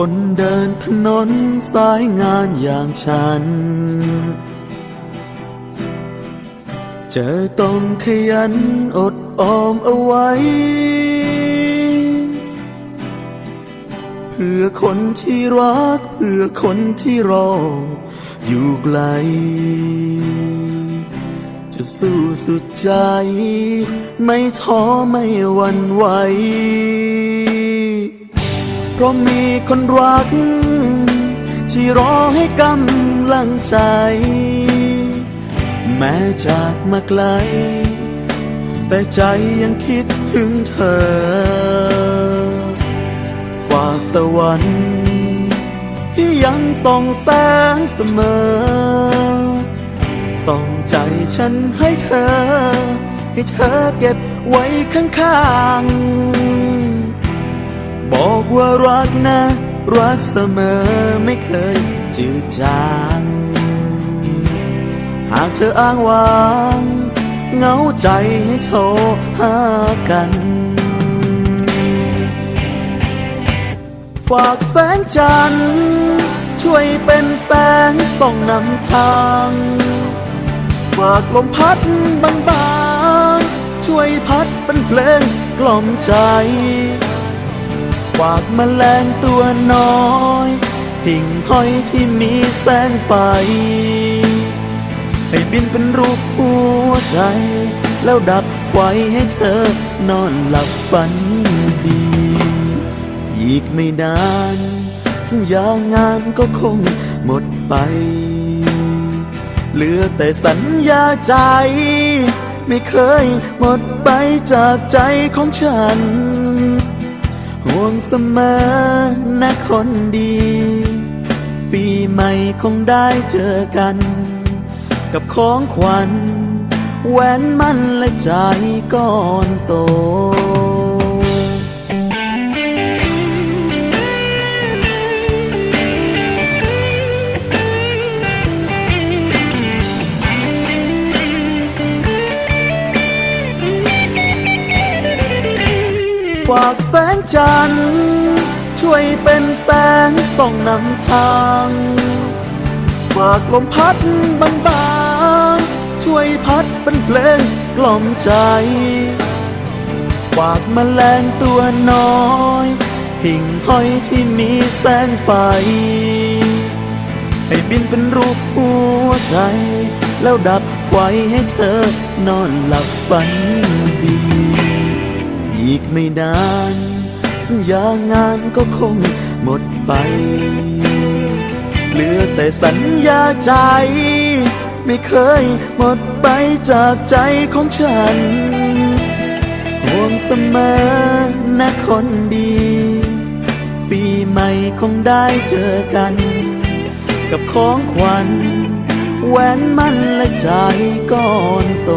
คนเดินถนนสายงานอย่างฉัน เจอต้องขยันอดออมเอาไว้ เพื่อคนที่รัก เพื่อคนที่รอ อยู่ไกล จะสู้สุดใจ ไม่ท้อไม่หวั่นไหว เพราะมีคนรัก ที่รอให้กำลังใจ แม้จากมาไกล แต่ใจยังคิดถึงเธอ ฝากตะวัน ที่ยังส่องแสงเสมอ ส่องใจฉันให้เธอ ให้เธอเก็บไว้ข้างๆ บอกว่ารักนะ รักเสมอไม่เคยจืดจางหากเธออ้างว้างเหงาใจให้โทรหากัน ฝากแสงจันทร์ช่วยเป็นแสงส่องนำทาง ฝากลมพัดบางๆ ช่วยพัดเป็นเพลงกล่อมใจ ฝากมแมลงตัวน้อยหิ่งห้อยที่มีแสงไฟ ให้บินเป็นรูปหัวใจ แล้วดับไว้ให้เธอนอนหลับฝันดี อีกไม่นาน สัญญางานก็คงหมดไป เหลือแต่สัญญาใจ ไม่เคยหมดไปจากใจของฉัน ห่วงเสมอนะคนดี ปีใหม่คงได้เจอกัน กับของขวัญแหวนมันและใจก้อนโต ฝากแสงจันทร์ช่วยเป็นแสงส่องนำทางฝากลมพัดบางๆช่วยพัดเป็นเพลงกล่อมใจฝากแมลงตัวน้อยหิ่งห้อยที่มีแสงไฟ ให้บินเป็นรูปหัวใจ แล้วดับไว้ให้เธอนอนหลับฝันดี อีกไม่นาน สัญญางานก็คงหมดไป เหลือแต่สัญญาใจ ไม่เคยหมดไปจากใจของฉัน ห่วงเสมอนะคนดี ปีใหม่คงได้เจอกัน กับของขวัญแหวนมันและใจก้อนโต